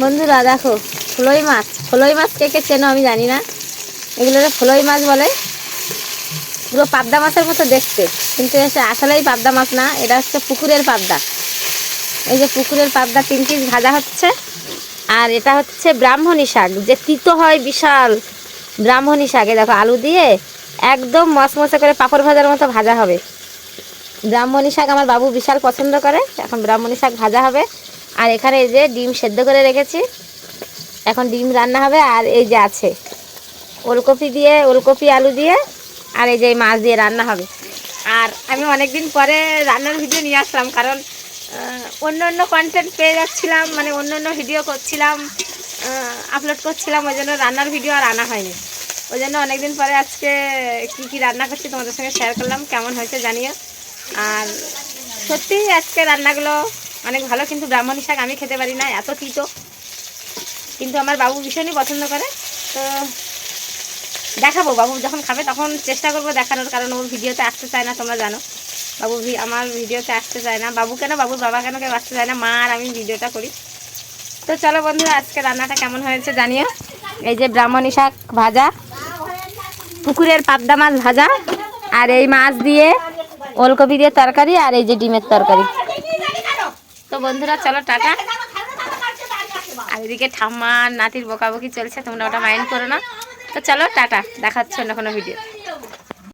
বন্ধুরা, দেখো, ফ্লোই মাছ। ফ্লোই মাছ কে কে চেনো আমি জানি না। এগুলোকে ফ্লোই মাছ বলে। পুরো পাবদা মাছের মতো দেখতে। কিন্তু এসে আসলেই পাবদা মাছ না, এটা হচ্ছে পুকুরের পাবদা। এই যে পুকুরের পাবদা তিন পিস ভাজা হচ্ছে। আর এটা হচ্ছে ব্রাহ্মণী শাক, যে তিতো হয় বিশাল ব্রাহ্মণী শাকে। দেখো, আলু দিয়ে একদম মশমশে করে পাঁপড় ভাজার মতো ভাজা হবে। ব্রাহ্মণী শাক আমার বাবু বিশাল পছন্দ করে। এখন ব্রাহ্মণী শাক ভাজা হবে। আর এখানে এই যে ডিম সেদ্ধ করে রেখেছি। এখন ডিম রান্না হবে আর এই যে আছে। ওলকপি দিয়ে, ওলকপি, আলু দিয়ে আর এই যে মাছ দিয়ে রান্না হবে। আর আমি অনেকদিন পরে রান্নার ভিডিও নিয়ে আসলাম কারণ অন্য অন্য কন্টেন্ট পেয়ে যাচ্ছিলাম মানে অন্য অন্য ভিডিও করছিলাম আপলোড করছিলাম, ওই জন্য রান্নার ভিডিও আর আনা হয়নি। ওই জন্য অনেকদিন পরে আজকে কি কি রান্না করছি তোমাদের সঙ্গে শেয়ার করলাম, কেমন হয়েছে জানিও। আর সত্যি আজকে রান্নাগুলো অনেক ভালো, কিন্তু ব্রাহ্মণী শাক আমি খেতে পারি না, এত তিতো। কিন্তু আমার বাবু ভীষণই পছন্দ করে। তো দেখাবো, বাবু যখন খাবে তখন চেষ্টা করব দেখানোর, কারণ ওর ভিডিওতে আসতে চায় না, তোমরা জানো। বাবু আমার ভিডিওতে আসতে চায় না। বাবু কেন, বাবুর বাবা কেন কেউ আসতে চায় না? মা আর আমি ভিডিওটা করি। তো চলো বন্ধুরা, আজকে রান্নাটা কেমন হয়েছে জানিও। এই যে ব্রাহ্মণী শাক ভাজা, পুকুরের পাবদা মাছ ভাজা, আর এই মাছ দিয়ে ওলকপি দিয়ে তরকারি, আর এই যে ডিমের তরকারি। তো বন্ধুরা, চলো টাটা। আর এদিকে ঠাম্মা নাতির বকাবকি চলছে, তোমরা ওটা মাইন্ড করো না। তো চলো, টাটা। দেখাচ্ছে অন্য কোনো ভিডিও